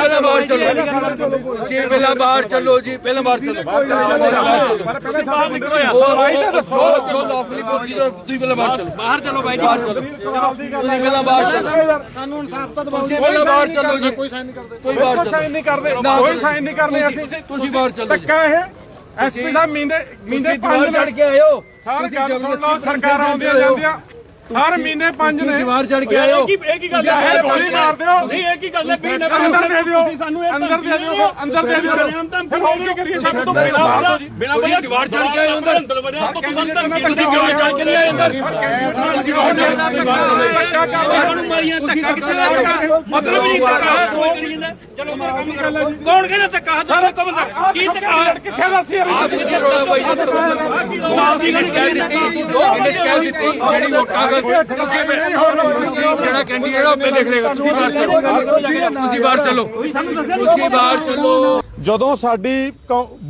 ਪਹਿਲਾਂ ਬਾਹਰ ਚਲੋ ਤੁਸੀਂ ਪਹਿਲਾਂ ਬਾਹਰ ਚਲੋ ਜੀ ਪਹਿਲਾਂ ਬਾਹਰ ਚਲੋ। ਬਾਹਰ ਨਿਕਲੋ ਯਾਰ। ਬਾਈ ਤਾਂ ਦੱਸੋ। ਜੋ ਲਾਸਟਲੀ ਪ੍ਰੋਸੀਜਰ ਤੁਸੀਂ ਪਹਿਲਾਂ ਬਾਹਰ ਚਲੋ। ਬਾਹਰ ਚਲੋ ਬਾਈ ਜੀ। ਬਾਹਰ ਚਲੋ। ਤੁਸੀਂ ਪਹਿਲਾਂ ਬਾਹਰ ਚਲੋ। ਸਾਨੂੰ ਇਨਸਾਫ ਤਾਂ ਦਿਵਾਓ ਪਹਿਲਾਂ ਬਾਹਰ ਚਲੋ ਜੀ। ਕੋਈ ਸਾਈਨ ਨਹੀਂ ਕਰਦੇ ਕੋਈ ਬਾਹਰ ਚਲੋ ਸਾਈਨ ਨਹੀਂ ਕਰਦੇ ਕੋਈ। ਸਾਈਨ ਨਹੀਂ ਕਰਨੇ ਅਸੀਂ। ਤੁਸੀਂ- ਬਾਹਰ ਚਲੋ ਜੀ। ਧੱਕਾ ਇਹ। ਐਸਪੀ ਸਾਹਿਬ ਮੀਂਦੇ ਮੀਂਦੇ ਪੰਜ ਨੇ ਕੇ ਹੋ। ਸਾਰ ਤੁਸੀਂ ਗੱਲ ਸੁਣ ਲਓ ਸਰਕਾਰਾਂ ਆਉਂਦੀਆਂ। ਜਾਂਦੀਆਂ। ਸਾਰ ਮਹੀਨੇ ਪੰਜ ਨੇ। ਦੀਵਾਰ ਚੜ ਕੇ ਹੋ। ਇਹ ਕੀ ਗੱਲ ਚਾਹੇ ਹੈ ਗੋਲੀ ਮਾਰ ਦਿਓ। ਨਹੀਂ ਇਹ ਕੀ ਗੱਲ ਹੈ? ਵੀ ਅੰਦਰ ਦੇ ਦਿਓ। ਸਾਨੂੰ ਇਹ ਅੰਦਰ ਦੇ ਦਿਓ। ਅੰਦਰ ਦੇ ਦਿਓ। ਫਿਰ ਹੋਰ ਕੀ ਕਰੀਏ ਸਾਨੂੰ ਤੋਂ ਬਿਨਾ ਬਿਨਾਂ ਬਿਨਾ ਬਿਨਾ ਬਈ ਦੀਵਾਰ ਚੜ ਕੇ ਆਏ ਅੰਦਰ ਅੰਦਰ ਵੜਿਆ ਤਾਂ ਤੁਸੀਂ ਕਿਉਂ ਚੜ ਕੇ ਨਹੀਂ ਆਏ ਅੰਦਰ। ਤੁਹਾਨੂੰ ਮਾਰੀਆਂ ਧੱਕਾ ਕਿੱਥੇ ਮਤਲਬ ਨਹੀਂ ਧੱਕਾ ਕੋਈ ਕਰੀ ਜਾਂਦਾ ਚਲੋ ਕੌਣ ਕਹਿੰਦਾ ਧੱਕਾ ਦੱਸੋ ਕੌਣ ਕੀ ਧੱਕਾ ਕਿੱਥੇ ਦੱਸੀ ਆਪ ਕਿੱਥੇ ਰੋਣਾ ਬਾਈ ਇਹਨੇ ਸ਼ਿਕਾਇਤ ਦਿੱਤੀ ਇਹਨੇ ਸ਼ਿਕਾਇਤ ਦਿੱਤੀ ਜਿਹੜੀ ਵੋਟਾਂ ਕਰ ਤੁਸੀਂ ਤੁਸੀਂ ਜਿਹੜਾ ਕੈਂਡੀਡੇਟ ਆ ਆਪੇ ਦੇਖ ਲੇਗਾ ਤੁਸੀਂ ਬਾਹਰ ਚਲੋ। ਤੁਸੀਂ ਬਾਹਰ ਚਲੋ। ਤੁਸੀਂ ਬਾਹਰ ਚਲੋ। ਜਦੋਂ ਸਾਡੀ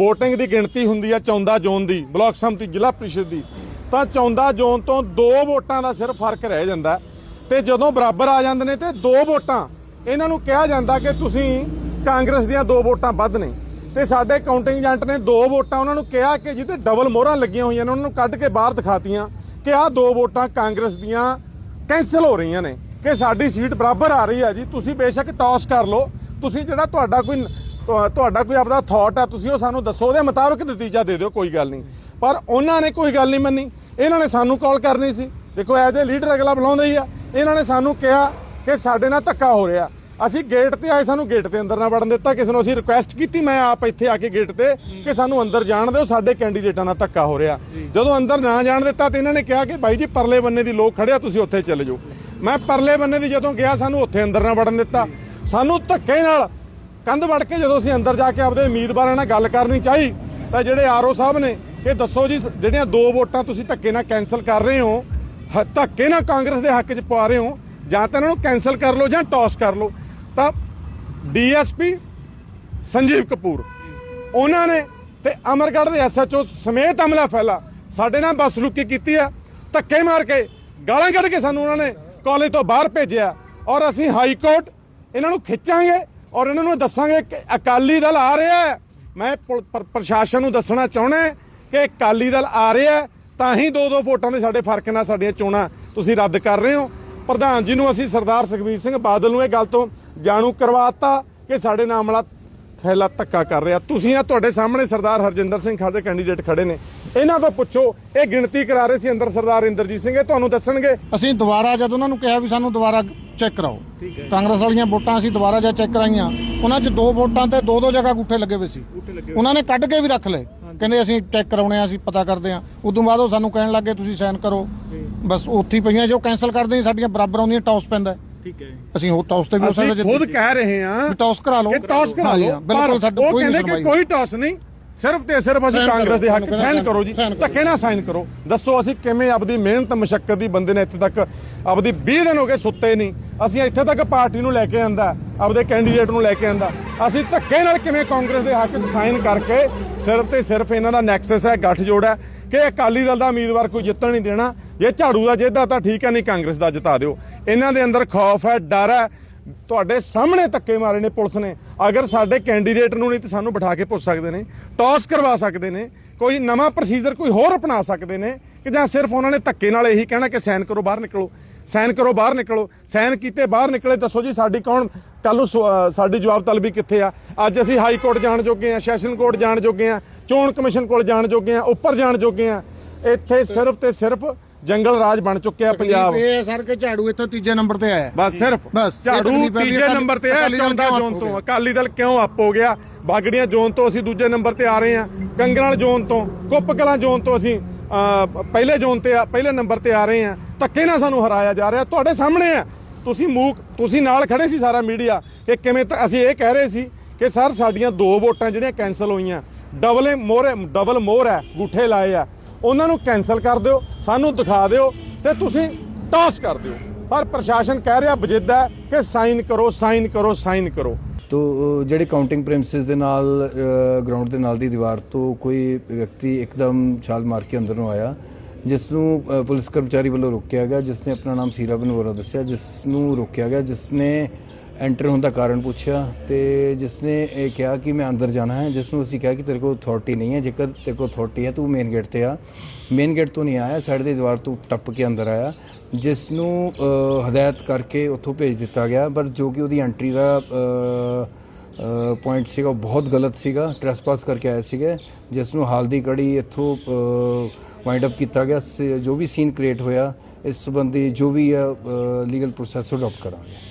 VOTING ਦੀ ਗਿਣਤੀ ਹੁੰਦੀ ਹੈ ਚੌਂਦਾ ਜ਼ੋਨ ਦੀ ਬਲਾਕ ਸੰਮਤੀ ਜ਼ਿਲ੍ਹਾ ਪ੍ਰੀਸ਼ਦ ਦੀ ਤਾਂ ਚੌਂਦਾ ਜ਼ੋਨ ਤੋਂ ਦੋ ਵੋਟਾਂ ਦਾ ਸਿਰਫ ਫ਼ਰਕ ਰਹਿ ਜਾਂਦਾ। ਤੇ ਜਦੋਂ ਬਰਾਬਰ ਆ ਜਾਂਦੇ ਨੇ ਤੇ ਦੋ ਵੋਟਾਂ ਇਹਨਾਂ ਨੂੰ ਕਿਹਾ ਜਾਂਦਾ ਕਿ ਤੁਸੀਂ ਕਾਂਗਰਸ ਦੀਆਂ ਦੋ ਵੋਟਾਂ ਵੱਧ ਨੇ। ਤੇ ਸਾਡੇ ਕਾਊਂਟਿੰਗ ਏਜੰਟ ਨੇ ਦੋ ਵੋਟਾਂ ਉਹਨਾਂ ਨੂੰ ਕਿਹਾ ਕਿ ਜਿੱਤੇ ਡਬਲ ਮੋਹਰਾਂ ਲੱਗੀਆਂ ਹੋਈਆਂ ਨੇ ਉਹਨਾਂ ਨੂੰ ਕੱਢ ਕੇ ਬਾਹਰ ਦਿਖਾਤੀਆਂ। ਕਿ ਆਹ ਦੋ ਵੋਟਾਂ ਕਾਂਗਰਸ ਦੀਆਂ ਕੈਂਸਲ ਹੋ ਰਹੀਆਂ ਨੇ, ਕਿ ਸਾਡੀ ਸੀਟ ਬਰਾਬਰ ਆ ਰਹੀ ਹੈ ਜੀ। ਤੁਸੀਂ ਬੇਸ਼ੱਕ ਟਾਸ ਕਰ ਲਓ। ਤੁਸੀਂ ਜਿਹੜਾ ਤੁਹਾਡਾ ਕੋਈ ਤੁਹਾਡਾ ਕੋਈ ਆਪਦਾ ਥਾਟ ਹੈ ਤੁਸੀਂ ਉਹ ਸਾਨੂੰ ਦੱਸੋ, ਉਹਦੇ ਮੁਤਾਬਕ ਨਤੀਜਾ ਦੇ ਦਿਓ, ਕੋਈ ਗੱਲ ਨਹੀਂ। ਪਰ ਉਹਨਾਂ ਨੇ ਕੋਈ ਗੱਲ ਨਹੀਂ ਮੰਨੀ। ਇਹਨਾਂ ਨੇ ਸਾਨੂੰ ਕਾਲ ਕਰਨੀ ਸੀ। ਦੇਖੋ ਐਜ਼ ਏ ਲੀਡਰ ਅਗਲਾ ਬੁਲਾਉਂਦਾ ਹੀ ਆ। ਇਹਨਾਂ ਨੇ ਸਾਨੂੰ ਕਿਹਾ ਕਿ ਸਾਡੇ ਨਾਲ ਧੱਕਾ ਹੋ ਰਿਹਾ। ਅਸੀਂ ਗੇਟ ਤੇ ਆਏ ਸਾਨੂੰ ਗੇਟ ਦੇ ਅੰਦਰ ਨਾ ਵੜਨ ਦਿੱਤਾ। ਕਿਸੇ ਨੂੰ ਅਸੀਂ ਰਿਕੁਐਸਟ ਕੀਤੀ ਮੈਂ ਆਪ ਇੱਥੇ ਆ ਕੇ ਗੇਟ ਤੇ ਕਿ ਸਾਨੂੰ ਅੰਦਰ ਜਾਣ ਦਿਓ ਸਾਡੇ ਕੈਂਡੀਡੇਟਾਂ ਨਾਲ ਧੱਕਾ ਹੋ ਰਿਹਾ। ਜਦੋਂ ਅੰਦਰ ਨਾ ਜਾਣ ਦਿੱਤਾ ਤੇ ਇਹਨਾਂ ਨੇ ਕਿਹਾ ਕਿ ਬਾਈ ਜੀ ਪਰਲੇ ਬੰਨੇ ਦੀ ਲੋਕ ਖੜਿਆ ਤੁਸੀਂ ਉੱਥੇ ਚਲੇ ਜਾਓ। ਮੈਂ ਪਰਲੇ ਬੰਨੇ ਦੀ ਜਦੋਂ ਗਿਆ ਸਾਨੂੰ ਉੱਥੇ ਅੰਦਰ ਨਾ ਵੜਨ ਦਿੱਤਾ। ਸਾਨੂੰ ਧੱਕੇ ਨਾਲ ਕੰਧ ਵੜ ਕੇ ਜਦੋਂ ਅਸੀਂ ਅੰਦਰ ਜਾ ਕੇ ਆਪਦੇ ਉਮੀਦਵਾਰਾਂ ਨਾਲ ਗੱਲ ਕਰਨੀ ਚਾਹੀ ਤਾਂ ਜਿਹੜੇ ਆਰਓ ਸਾਹਿਬ ਨੇ ਇਹ ਦੱਸੋ ਜੀ ਜਿਹੜੀਆਂ ਦੋ ਵੋਟਾਂ ਤੁਸੀਂ ਧੱਕੇ ਨਾਲ ਕੈਨਸਲ ਕਰ ਰਹੇ ਹੋ ਧੱਕੇ ਨਾਲ ਕਾਂਗਰਸ ਦੇ ਹੱਕ 'ਚ ਪਵਾ ਰਹੇ ਹੋ ਜਾਂ ਤਾਂ ਇਹਨਾਂ ਨੂੰ ਕੈਨਸਲ ਕਰ ਲਓ ਜਾਂ ਟਾਸ ਕਰ ਲਓ। ਤਾਂ ਡੀਐਸਪੀ ਸੰਜੀਵ ਕਪੂਰ। ਉਹਨਾਂ ਨੇ ਤੇ ਅਮਰਗੜ੍ਹ ਦੇ ਐਸਐਚਓ ਸਮੇਤ ਅਮਲਾ ਫੈਲਾ। ਸਾਡੇ ਨਾਲ ਬਸ ਰੁਕੀ ਕੀਤੀ ਆ। ਧੱਕੇ ਮਾਰ ਕੇ ਗਾਲਾਂ ਕੱਢ ਕੇ ਸਾਨੂੰ ਉਹਨਾਂ ਨੇ ਕਾਲਜ ਤੋਂ ਬਾਹਰ ਭੇਜਿਆ। ਔਰ ਅਸੀਂ ਹਾਈ ਕੋਰਟ ਇਹਨਾਂ ਨੂੰ ਖਿੱਚਾਂਗੇ ਔਰ ਇਹਨਾਂ ਨੂੰ ਦੱਸਾਂਗੇ ਕਿ ਅਕਾਲੀ ਦਲ ਆ ਰਿਹਾ ਹੈ। ਮੈਂ ਪੁਲ- ਪ੍ਰ- ਪ੍ਰਸ਼ਾਸਨ ਨੂੰ ਦੱਸਣਾ ਚਾਹੁੰਦਾ ਕਿ ਅਕਾਲੀ ਦਲ ਆ ਰਿਹਾ ਤਾਂ ਹੀ ਦੋ ਦੋ ਵੋਟਾਂ ਦੇ ਸਾਡੇ ਫ਼ਰਕ ਨਾਲ ਸਾਡੀਆਂ ਚੋਣਾਂ ਤੁਸੀਂ ਰੱਦ ਕਰ ਰਹੇ ਹੋ। ਪ੍ਰਧਾਨ ਜੀ ਨੂੰ ਅਸੀਂ ਸਰਦਾਰ ਸੁਖਬੀਰ ਸਿੰਘ ਬਾਦਲ ਨੂੰ ਇਹ ਗੱਲ ਤੋਂ ਜਾਣੂ ਕਰਵਾਤਾ ਕਿ ਸਾਡੇ ਨਾਲ ਅਮਲਾ ਥੈਲਾ ਧੱਕਾ ਕਰ ਰਿਹਾ। ਤੁਸੀਂ ਆ ਤੁਹਾਡੇ ਸਾਹਮਣੇ ਸਰਦਾਰ ਹਰਜਿੰਦਰ ਸਿੰਘ ਖਾਦੇ ਕੈਂਡੀਡੇਟ ਖੜੇ ਨੇ। ਇਹਨਾਂ ਤੋਂ ਪੁੱਛੋ ਇਹ ਗਿਣਤੀ ਕਰਾ ਰਹੇ ਸੀ ਅੰਦਰ ਸਰਦਾਰ ਇੰਦਰਜੀਤ ਸਿੰਘ। ਇਹ ਤੁਹਾਨੂੰ ਦੱਸਣਗੇ। ਅਸੀਂ ਦੁਬਾਰਾ ਜਦ ਉਹਨਾਂ ਨੂੰ ਕਿਹਾ ਵੀ ਸਾਨੂੰ ਦੁਬਾਰਾ ਚੈੱਕ ਕਰਾਓ ਕਾਂਗਰਸ ਵਾਲੀਆਂ ਵੋਟਾਂ ਅਸੀਂ ਦੁਬਾਰਾ ਜਦ ਚੈੱਕ ਕਰਾਈਆਂ ਉਹਨਾਂ 'ਚ ਦੋ ਵੋਟਾਂ ਤੇ ਦੋ ਦੋ ਜਗ੍ਹਾ ਗੁੱਠੇ ਲੱਗੇ ਹੋਏ ਸੀ। ਉਹਨਾਂ ਨੇ ਕੱਢ ਕੇ ਵੀ ਰੱਖ ਲਏ। ਕਹਿੰਦੇ ਅਸੀਂ ਚੈੱਕ ਕਰਾਉਣੇ ਆ ਅਸੀਂ ਪਤਾ ਕਰਦੇ ਆ। ਉਦੋਂ ਬਾਅਦ ਉਹ ਸਾਨੂੰ ਕਹਿਣ ਲੱਗੇ ਤੁਸੀਂ ਸਾਈਨ ਕਰੋ। ਬਸ ਉੱਥੇ ਪਈਆਂ ਜੋ ਕੈਨਸਲ ਕਰਦੇ ਸਾਡੀਆਂ ਬਰਾਬਰ ਆਉਂਦੀਆਂ ਟੌਸ ਪੈਂਦਾ। ਠੀਕ ਹੈ ਅਸੀਂ ਹੋਰ ਟੌਸ ਤੇ ਵੀ ਉਸ ਅਸੀਂ ਖੁਦ ਕਹਿ ਰਹੇ ਹਾਂ ਟੌਸ ਕਰਾ ਲਓ। ਕਿ ਟਾਸ ਕਰਾ ਲਓ। ਹਾਂ, ਬਿਲਕੁਲ ਸਾਡਾ ਕੋਈ ਨਹੀਂ ਸੁਣਵਾਈ। ਕੋਈ ਟਾਸ ਨਹੀਂ। ਸਿਰਫ ਤੇ ਸਿਰਫ ਅਸੀਂ ਕਾਂਗਰਸ ਦੇ ਹੱਕ ਸਾਈਨ ਕਰੋ ਜੀ। ਧੱਕੇ ਨਾਲ ਸਾਈਨ ਕਰੋ। ਦੱਸੋ ਅਸੀਂ ਕਿਵੇਂ ਆਪਦੀ ਮਿਹਨਤ ਮਸ਼ੱਕਤ ਦੀ ਬੰਦੇ ਨੇ ਇੱਥੇ ਤੱਕ ਆਪਦੀ 20 ਦਿਨ ਹੋ ਗਏ ਸੁੱਤੇ ਨਹੀਂ। ਅਸੀਂ ਇੱਥੇ ਤੱਕ ਪਾਰਟੀ ਨੂੰ ਲੈ ਕੇ ਆਂਦਾ ਆਪਦੇ ਕੈਂਡੀਡੇਟ ਨੂੰ ਲੈ ਕੇ ਆਂਦਾ। ਅਸੀਂ ਧੱਕੇ ਨਾਲ ਕਿਵੇਂ ਕਾਂਗਰਸ ਦੇ ਹੱਕ 'ਚ ਸਾਈਨ ਕਰਕੇ ਸਿਰਫ ਤੇ ਸਿਰਫ ਇਹਨਾਂ ਦਾ ਨੈਕਸਸ ਹੈ ਗੱਠਜੋੜ ਹੈ ਕਿ ਅਕਾਲੀ ਦਲ ਦਾ ਉਮੀਦਵਾਰ ਕੋਈ ਜਿੱਤਣ ਨਹੀਂ ਦੇਣਾ। ਜੇ ਝਾੜੂ ਦਾ ਜਿੱਦਾ ਤਾਂ ਠੀਕ ਹੈ, ਨਹੀਂ ਕਾਂਗਰਸ ਦਾ ਜਿਤਾ ਦਿਓ। ਇਹਨਾਂ ਦੇ ਅੰਦਰ ਖੌਫ ਹੈ, ਡਰ ਹੈ। ਤੁਹਾਡੇ ਸਾਹਮਣੇ ਧੱਕੇ ਮਾਰੇ ਨੇ ਪੁਲਿਸ ਨੇ। ਅਗਰ ਸਾਡੇ ਕੈਂਡੀਡੇਟ ਨੂੰ ਨਹੀਂ ਤੇ ਸਾਨੂੰ ਬਿਠਾ ਕੇ ਪੁੱਛ ਸਕਦੇ ਨੇ, ਟੌਸ ਕਰਵਾ ਸਕਦੇ ਨੇ, ਕੋਈ ਨਵਾਂ ਪ੍ਰੋਸੀਜਰ ਕੋਈ ਹੋਰ ਅਪਣਾ ਸਕਦੇ ਨੇ ਕਿ ਜਾਂ ਸਿਰਫ ਉਹਨਾਂ ਨੇ ਧੱਕੇ ਨਾਲ ਇਹੀ ਕਹਿਣਾ ਕਿ ਸਾਈਨ ਕਰੋ, ਬਾਹਰ ਨਿਕਲੋ। ਸਾਈਨ ਕਰੋ, ਬਾਹਰ ਨਿਕਲੋ। ਸਾਈਨ ਕੀਤੇ, ਬਾਹਰ ਨਿਕਲੇ, ਦੱਸੋ ਜੀ ਸਾਡੀ ਕੌਣ ਕੱਲ ਨੂੰ ਸੁ- ਸਾਡੀ ਜਵਾਬ ਤਲਬੀ ਕਿੱਥੇ ਆ? ਅੱਜ ਅਸੀਂ ਹਾਈ ਕੋਰਟ ਜਾਣ ਜੋਗੇ ਆ, ਸੈਸ਼ਨ ਕੋਰਟ ਜਾਣ ਜੋਗੇ ਆ, ਚੋਣ ਕਮਿਸ਼ਨ ਕੋਲ ਜਾਣ ਜੋਗੇ ਆ, ਉੱਪਰ ਜਾਣ ਜੋਗੇ ਆ। ਇੱਥੇ ਸਿਰਫ ਤੇ ਸਿਰਫ ਜੰਗਲ ਰਾਜ ਬਣ ਚੁੱਕਿਆ ਪੰਜਾਬ। ਇਹ ਹੈ ਸਰ ਕਿ ਝਾੜੂ ਇੱਥੇ ਤੀਜੇ ਨੰਬਰ ਤੇ ਆਇਆ ਬਸ ਸਿਰਫ। ਬਸ, ਝਾੜੂ ਤੀਜੇ ਨੰਬਰ ਤੇ ਹੈ ਅਕਾਲੀ ਦਲ ਚੌਂਦਾ ਕਿਉਂ ਜ਼ੋਨ ਅੱਪ ਤੋਂ? ਅਕਾਲੀ ਦਲ ਕਿਉਂ ਅੱਪ ਹੋ ਗਿਆ? ਬਾਗੜੀਆਂ ਜ਼ੋਨ ਤੋਂ ਅਸੀਂ ਦੂਜੇ ਨੰਬਰ ਤੇ ਆ ਰਹੇ ਹਾਂ। ਕੰਗਰਾਲ ਜ਼ੋਨ ਤੋਂ ਕੁੱਪ ਕਲਾਂ ਜ਼ੋਨ ਤੋਂ ਅਸੀਂ ਪਹਿਲੇ ਜ਼ੋਨ ਤੇ ਆ ਪਹਿਲੇ ਨੰਬਰ ਤੇ ਆ ਰਹੇ ਹਾਂ। ਧੱਕੇ ਨਾਲ ਸਾਨੂੰ ਹਰਾਇਆ ਜਾ ਰਿਹਾ। ਤੁਹਾਡੇ ਸਾਹਮਣੇ ਆ ਤੁਸੀਂ ਮੂਕ ਤੁਸੀਂ ਨਾਲ ਖੜੇ ਸੀ ਸਾਰਾ ਮੀਡੀਆ ਕਿ ਕਿਵੇਂ ਅਸੀਂ ਇਹ ਕਹਿ ਰਹੇ ਸੀ ਕਿ ਸਰ ਸਾਡੀਆਂ ਦੋ ਵੋਟਾਂ ਜਿਹੜੀਆਂ ਕੈਨਸਲ ਹੋਈਆਂ। ਡਬਲ ਮੋਹਰ ਡਬਲ ਮੋਹਰ ਹੈ ਗੂਠੇ ਲਾਏ ਆ। ਉਹਨਾਂ ਨੂੰ ਕੈਨਸਲ ਕਰ ਦਿਓ, ਸਾਨੂੰ ਦਿਖਾ ਦਿਓ ਤੇ ਤੁਸੀਂ ਟਾਸ ਕਰ ਦਿਓ। ਪਰ ਪ੍ਰਸ਼ਾਸਨ ਕਹਿ ਰਿਹਾ ਬਜਿੱਦਾ ਕਿ ਸਾਈਨ ਕਰੋ ਸਾਈਨ ਕਰੋ ਸਾਈਨ ਕਰੋ। ਤੋ ਜਿਹੜੇ ਕਾਊਂਟਿੰਗ ਪ੍ਰੈਮਿਸਿਸ ਦੇ ਨਾਲ ਗਰਾਊਂਡ ਦੇ ਨਾਲ ਦੀ ਦੀਵਾਰ ਤੋਂ ਕੋਈ ਵਿਅਕਤੀ ਇੱਕਦਮ ਛਾਲ ਮਾਰ ਕੇ ਅੰਦਰ ਨੂੰ ਆਇਆ, ਜਿਸ ਨੂੰ ਪੁਲਿਸ ਕਰਮਚਾਰੀ ਵੱਲੋਂ ਰੋਕਿਆ ਗਿਆ, ਜਿਸ ਨੇ ਆਪਣਾ ਨਾਮ ਸੀਰਾ ਬਨਵੋਰਾ ਦੱਸਿਆ, ਜਿਸ ਨੂੰ ਰੋਕਿਆ ਗਿਆ, ਜਿਸ ਨੇ ਐਂਟਰ ਹੋਣ ਦਾ ਕਾਰਨ ਪੁੱਛਿਆ ਤੇ ਜਿਸਨੇ ਇਹ ਕਿਹਾ ਕਿ ਮੈਂ ਅੰਦਰ ਜਾਣਾ ਹੈ ਜਿਸ ਨੂੰ ਅਸੀਂ ਕਿਹਾ ਕਿ ਤੇਰੇ ਕੋਲ ਅਥਾਰਟੀ ਨਹੀਂ ਹੈ, ਜੇਕਰ ਤੇਰੇ ਕੋਲ ਅਥਾਰਟੀ ਹੈ ਤੂੰ ਮੇਨ ਗੇਟ ਤੇ ਆ। ਮੇਨ ਗੇਟ ਤੋਂ ਨਹੀਂ ਆਇਆ ਸਾਈਡ ਦੀ ਦੀਵਾਰ ਤੋਂ ਟੱਪ ਕੇ ਅੰਦਰ ਆਇਆ ਜਿਸ ਨੂੰ ਹਦਾਇਤ ਕਰਕੇ ਉੱਥੋਂ ਭੇਜ ਦਿੱਤਾ ਗਿਆ, ਪਰ ਜੋ ਕਿ ਉਹਦੀ ਐਂਟਰੀ ਦਾ ਪੁਆਇੰਟ ਸੀਗਾ, ਉਹ ਬਹੁਤ ਗਲਤ ਸੀਗਾ ਟ੍ਰੈਸਪਾਸ ਕਰਕੇ ਆਏ ਸੀਗੇ ਜਿਸ ਨੂੰ ਹਾਲ ਦੀ ਕੜੀ ਇੱਥੋਂ ਵਾਈਂਡ ਅਪ ਕੀਤਾ ਗਿਆ, ਸ- ਜੋ ਵੀ ਸੀਨ ਕ੍ਰੀਏਟ ਹੋਇਆ, ਇਸ ਸੰਬੰਧੀ ਜੋ ਵੀ ਲੀਗਲ ਪ੍ਰੋਸੈਸ ਅਡਾਪਟ ਕਰਾਂਗੇ।